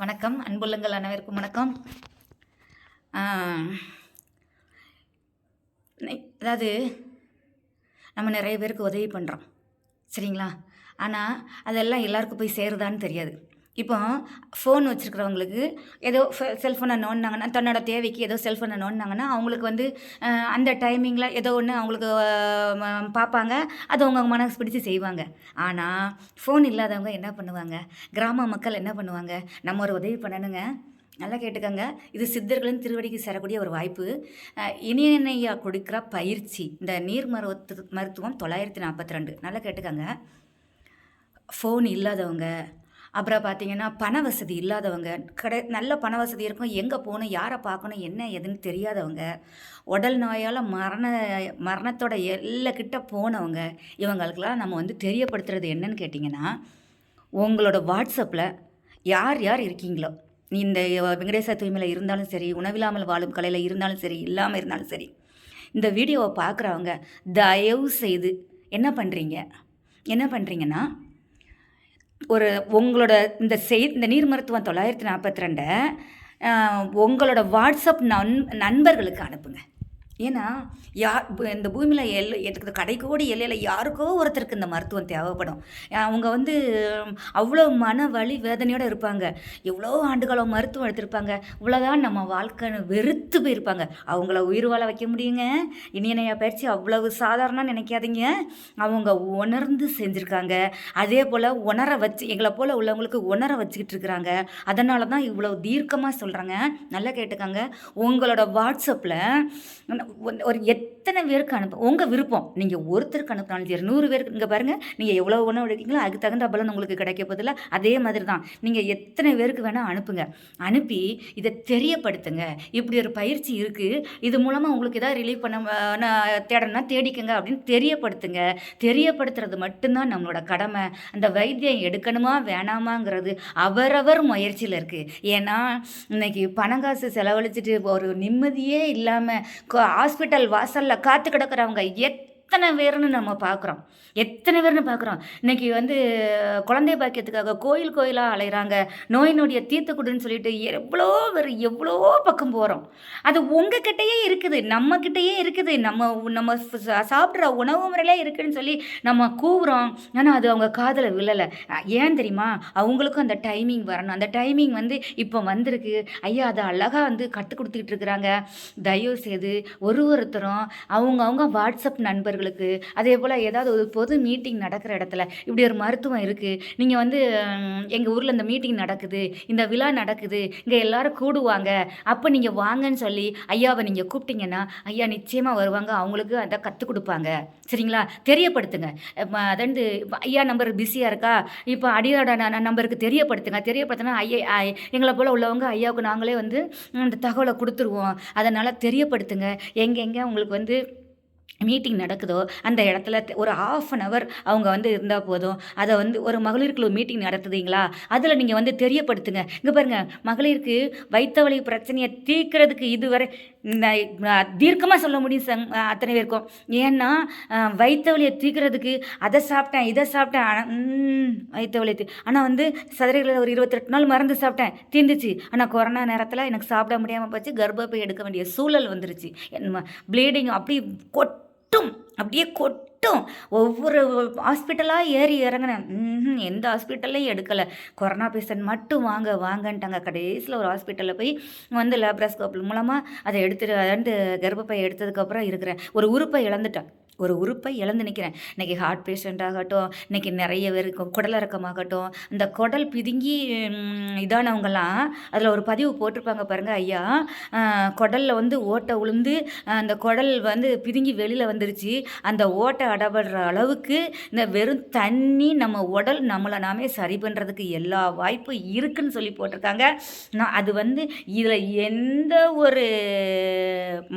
வணக்கம். அன்புள்ளங்கள் அனைவருக்கும் வணக்கம். அதாவது நம்ம நிறைய பேருக்கு உதவி பண்ணுறோம் சரிங்களா? ஆனால் அதெல்லாம் எல்லாருக்கும் போய் சேருதான்னு தெரியாது. இப்போ ஃபோன் வச்சுருக்கிறவங்களுக்கு ஏதோ செல்ஃபோனை நோண்டினாங்கன்னா தன்னோட தேவைக்கு ஏதோ செல்ஃபோனை நோண்டினாங்கன்னா அவங்களுக்கு வந்து அந்த டைமிங்கில் ஏதோ ஒன்று அவங்களுக்கு பார்ப்பாங்க அது அவங்க மனசு பிடிச்சி செய்வாங்க. ஆனால் ஃபோன் இல்லாதவங்க என்ன பண்ணுவாங்க? கிராம மக்கள் என்ன பண்ணுவாங்க? நம்ம ஒரு உதவி பண்ணணுங்க. நல்லா கேட்டுக்கோங்க. இது சித்தர்களின் திருவடிக்கு சேரக்கூடிய ஒரு வாய்ப்பு. அஹ், இனியனையா கொடுக்குற பயிற்சி. இந்த நீர் மருத்துவ மருத்துவம் தொள்ளாயிரத்தி நாற்பத்தி ரெண்டு. நல்லா கேட்டுக்கோங்க. ஃபோன் இல்லாதவங்க அப்புறம் பார்த்தீங்கன்னா பண வசதி இல்லாதவங்க கடை நல்ல பண வசதி இருக்கும் எங்கே போகணும் யாரை பார்க்கணும் என்ன ஏதுன்னு தெரியாதவங்க உடல் நோயால் மரண மரணத்தோட எல்லக்கிட்ட போனவங்க இவங்களுக்கெல்லாம் நம்ம வந்து தெரியப்படுத்துறது என்னன்னு கேட்டிங்கன்னா உங்களோட வாட்ஸ்அப்பில் யார் யார் இருக்கீங்களோ இந்த வெங்கடேச தூய்மையில் இருந்தாலும் சரி உணவில்லாமல் வாழும் கலையில் இருந்தாலும் சரி இல்லாமல் இருந்தாலும் சரி இந்த வீடியோவை பார்க்குறவங்க தயவு செய்து என்ன பண்ணுறீங்க என்ன பண்ணுறீங்கன்னா ஒரு உங்களோட இந்த செய் இந்த நீர் மருத்துவம் தொள்ளாயிரத்தி நாற்பத்தி ரெண்டை உங்களோட வாட்ஸ்அப் நண் நண்பர்களுக்கு அனுப்புங்க. ஏன்னா யார் இந்த பூமியில் எல் எதுக்கு கடைக்கோடி எல்லையில் யாருக்கோ ஒருத்தருக்கு இந்த மருத்துவம் தேவைப்படும். அவங்க வந்து அவ்வளோ மன வலி வேதனையோடு இருப்பாங்க. எவ்வளோ ஆண்டுகாலம் மருத்துவம் எடுத்திருப்பாங்க. இவ்வளோதான் நம்ம வாழ்க்கைன்னு வெறுத்து போயிருப்பாங்க. அவங்கள உயிர் வாழ வைக்க முடியுங்க. இனியனையா பயிற்சி அவ்வளவு சாதாரண நினைக்காதீங்க. அவங்க உணர்ந்து செஞ்சுருக்காங்க. அதே போல் உணர வச்சு எங்களை போல் உள்ளவங்களுக்கு உணர வச்சுக்கிட்டு இருக்கிறாங்க. அதனால தான் இவ்வளோ தீர்க்கமாக சொல்கிறாங்க நல்லா கேட்டுக்கோங்க. உங்களோட வாட்ஸ்அப்பில் ஒரு எத்தனை பேருக்கு அனுப்ப உங்கள் விருப்பம். நீங்கள் ஒருத்தருக்கு அனுப்பினாலும் சரி நூறு பேருக்கு இங்கே பாருங்கள் நீங்கள் எவ்வளோ உணவு எடுக்கீங்களோ அதுக்கு தகுந்த பலன் உங்களுக்கு கிடைக்க போதில்ல அதே மாதிரி தான் நீங்கள் எத்தனை பேருக்கு வேணால் அனுப்புங்க. அனுப்பி இதை தெரியப்படுத்துங்க. இப்படி ஒரு பயிற்சி இருக்குது இது மூலமாக உங்களுக்கு எதாவது ரிலீவ் பண்ண தேடணும்னா தேடிக்கங்க அப்படின்னு தெரியப்படுத்துங்க. தெரியப்படுத்துறது மட்டும்தான் நம்மளோட கடமை. அந்த வைத்தியம் எடுக்கணுமா வேணாமாங்கிறது அவரவர் முயற்சியில் இருக்குது ஏன்னா இன்னைக்கு பணம் காசு செலவழிச்சிட்டு ஒரு நிம்மதியே இல்லாமல் ஹாஸ்பிட்டல் வாசலில் காத்து கிடக்கிறவங்க எத்தனை பேர்னு நம்ம பார்க்குறோம் எத்தனை பேர்னு பார்க்குறோம் இன்னைக்கு வந்து குழந்தை பாக்கியத்துக்காக கோயில் கோயிலாக அலைகிறாங்க நோய் நொடியை தீர்த்து கொடுன்னு சொல்லிட்டு எவ்வளோ பேர் எவ்வளோ பக்கம் போகிறோம் அது உங்ககிட்டயே இருக்குது. நம்மக்கிட்டேயே இருக்குது. நம்ம நம்ம சாப்பிட்ற உணவு முறையிலே இருக்குதுன்னு சொல்லி நம்ம கூவுறோம். ஆனால் அது அவங்க காதில் விழலை. ஏன் தெரியுமா? அவங்களுக்கும் அந்த டைமிங் வரணும். அந்த டைமிங் வந்து இப்போ வந்திருக்கு. ஐயா அதை அழகாக வந்து கற்றுக் கொடுத்துக்கிட்டு இருக்கிறாங்க. தயவு செய்து ஒரு ஒருத்தரும் அவங்கவுங்க வாட்ஸ்அப் நண்பர் மாணவர்களுக்கு. அதே போல் ஏதாவது ஒரு பொது மீட்டிங் நடக்கிற இடத்துல இப்படி ஒரு மருத்துவம் இருக்குது நீங்கள் வந்து எங்கள் ஊரில் இந்த மீட்டிங் நடக்குது. இந்த விழா நடக்குது. இங்கே எல்லோரும் கூடுவாங்க. அப்போ நீங்கள் வாங்கன்னு சொல்லி ஐயாவை நீங்கள் கூப்பிட்டீங்கன்னா ஐயா நிச்சயமாக வருவாங்க. அவங்களுக்கு அதை கற்றுக் கொடுப்பாங்க. சரிங்களா? தெரியப்படுத்துங்க. அதாவது ஐயா நம்பர் பிஸியாக இருக்கா? இப்போ அடியோட நம்பருக்கு தெரியப்படுத்துங்க. தெரியப்படுத்தினா ஐயா ஐ- எங்களை போல் உள்ளவங்க ஐயாவுக்கு நாங்களே வந்து இந்த அந்த தகவலை கொடுத்துருவோம். அதனால் தெரியப்படுத்துங்க. எங்கெங்கே உங்களுக்கு வந்து மீட்டிங் நடக்குதோ அந்த இடத்துல ஒரு ஆஃப் அன் ஹவர் அவங்க வந்து இருந்தால் போதும். அதை வந்து ஒரு மகளிர் குழு மீட்டிங் நடத்துதீங்களா? அதில் நீங்கள் வந்து தெரியப்படுத்துங்க. இங்கே பாருங்கள் மகளிருக்கு வைத்த வழி பிரச்சனையை தீர்க்கிறதுக்கு இதுவரை தீர்க்கமாக சொல்ல முடியும் சங் அத்தனை பேருக்கும். ஏன்னா வயிற்று வழியை வலியை தீர்க்கிறதுக்கு அதை சாப்பிட்டேன் இதை சாப்பிட்டேன் ஆனா, வயிற்று வைத்த ஆனால் வந்து சதுரைகளில் ஒரு இருபத்தெட்டு நாள் மருந்து சாப்பிட்டேன் தீர்ந்துச்சு ஆனால் கொரோனா நேரத்தில் எனக்கு சாப்பிட முடியாமல் போச்சு கர்ப்பப்பை எடுக்க வேண்டிய சூழல் வந்துருச்சு. ப்ளீடிங் அப்படி கொட்டும் அப்படியே மட்டும். ஒவ்வொரு ஹாஸ்பிட்டலாக ஏறி இறங்கினேன். எந்த ஹாஸ்பிட்டல்லையும் எடுக்கலை. கொரோனா பேஷண்ட் மட்டும் வாங்க வாங்கன்ட்டாங்க. கடைசியில் ஒரு ஹாஸ்பிட்டலில் போய் வந்து லேப்ராஸ்கோப் மூலமாக அதை எடுத்துட்டு வந்து கர்ப்பப்பை எடுத்ததுக்கப்புறம் இருக்கிறேன். ஒரு உறுப்பை இழந்துட்டேன். ஒரு உறுப்பை இழந்து நிற்கிறேன். இன்றைக்கி ஹார்ட் பேஷண்ட் ஆகட்டும் இன்றைக்கி நிறைய பேருக்கு குடலிறக்கமாகட்டும் இந்த குடல் பிதுங்கி இதானவங்கெல்லாம் அதில் ஒரு பதிவு போட்டிருப்பாங்க பாருங்கள் ஐயா. குடலில் வந்து ஓட்டை உளுந்து அந்த குடல் வந்து பிதுங்கி வெளியில் வந்துருச்சு. அந்த ஓட்டை அடபடுற அளவுக்கு இந்த வெறும் தண்ணி நம்ம உடல் நம்மளை நாமே சரி பண்ணுறதுக்கு எல்லா வாய்ப்பும் இருக்குன்னு சொல்லி போட்டிருக்காங்க. நான் அது வந்து இதில் எந்த ஒரு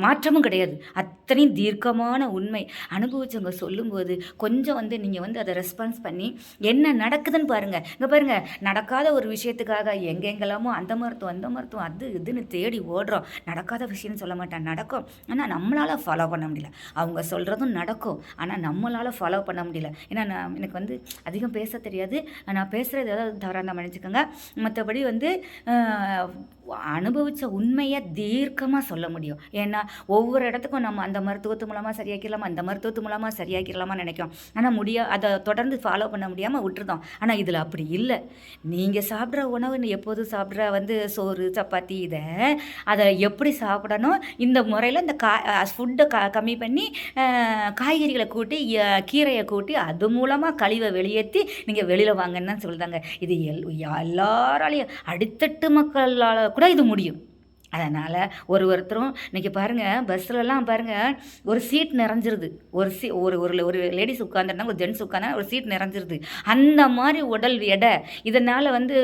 மாற்றமும் கிடையாது. அத்தனையும் தீர்க்கமான உண்மை. அனுபவிச்சவங்க சொல்லும்போது கொஞ்சம் வந்து நீங்கள் வந்து அதை ரெஸ்பான்ஸ் பண்ணி என்ன நடக்குதுன்னு பாருங்கள் இங்கே பாருங்கள் நடக்காத ஒரு விஷயத்துக்காக எங்கெங்கெல்லாமோ அந்த மருத்துவம் அந்த மருத்துவம் அது இதுன்னு தேடி ஓடுறோம். நடக்காத விஷயம்னு சொல்ல மாட்டேன் நடக்கும். ஆனால் நம்மளால் ஃபாலோ பண்ண முடியல. அவங்க சொல்கிறதும் நடக்கும். ஆனால் நம்மளால் ஃபாலோ பண்ண முடியல. ஏன்னா நான் எனக்கு வந்து அதிகம் பேச தெரியாது. நான் பேசுகிறது ஏதாவது தவறாக இருந்தால் மன்னிச்சுக்கோங்க. மற்றபடி வந்து அனுபவித்த உண்மையை தீர்க்கமாக சொல்ல முடியும். ஏன்னா ஒவ்வொரு இடத்துக்கும் நம்ம அந்த மருத்துவத்து மூலமாக சரியாக்கிடலாமா அந்த மருத்துவத்து மூலமாக சரியாக்கிடலாமா நினைக்கும் ஆனால் முடியா அதை தொடர்ந்து ஃபாலோ பண்ண முடியாமல் விட்டுருந்தோம் ஆனால் இதில் அப்படி இல்லை. நீங்கள் சாப்பிட்ற உணவு எப்போதும் சாப்பிட்ற வந்து சோறு சப்பாத்தி இதை அதை எப்படி சாப்பிடணும்? இந்த முறையில் இந்த கா ஃபுட்டை க கம்மி பண்ணி காய்கறிகளை கூட்டி கீரையை கூட்டி அது மூலமாக கழிவை வெளியேற்றி நீங்கள் வெளியில் வாங்கன்னு சொல்லுதாங்க இது எல் எல்லாராலையும் அடித்தட்டு மக்களால் கூட இது முடியும். அதனால் ஒரு ஒருத்தரும் இன்றைக்கி பாருங்கள் பஸ்ஸிலலாம் பாருங்கள் ஒரு சீட் நிறைஞ்சிருது. ஒரு சீ ஒரு ஒரு ஒரு லேடிஸ் உட்காந்துருந்தாங்க ஒரு ஜென்ட்ஸ் உட்காந்தா ஒரு சீட் நிறைஞ்சிருது. அந்த மாதிரி உடல் எடை. இதனால் வந்து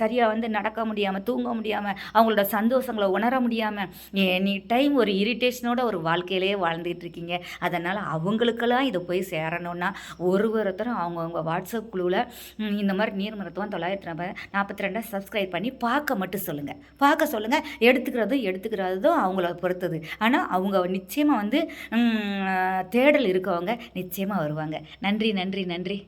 சரியாக வந்து நடக்க முடியாமல் தூங்க முடியாமல் அவங்களோட சந்தோஷங்களை உணர முடியாமல் எனி டைம் ஒரு இரிட்டேஷனோட ஒரு வாழ்க்கையிலேயே வாழ்ந்துகிட்டு இருக்கீங்க. அதனால் அவங்களுக்கெல்லாம் இதை போய் சேரணும்னா ஒரு ஒருத்தரும் அவங்கவுங்க வாட்ஸ்அப் குழுவில் இந்த மாதிரி நீர் மருத்துவம் தொள்ளாயிரத்தி நாற்பது நாற்பத்தி ரெண்டை சப்ஸ்கிரைப் பண்ணி பார்க்க மட்டும் சொல்லுங்கள் பார்க்க சொல்லுங்கள் எடுத்துக்கிறதும் எடுத்துக்கிறதும் அவங்கள பொறுத்தது. ஆனால் அவங்க நிச்சயமாக வந்து தேடல் இருக்கவங்க நிச்சயமாக வருவாங்க. நன்றி நன்றி நன்றி.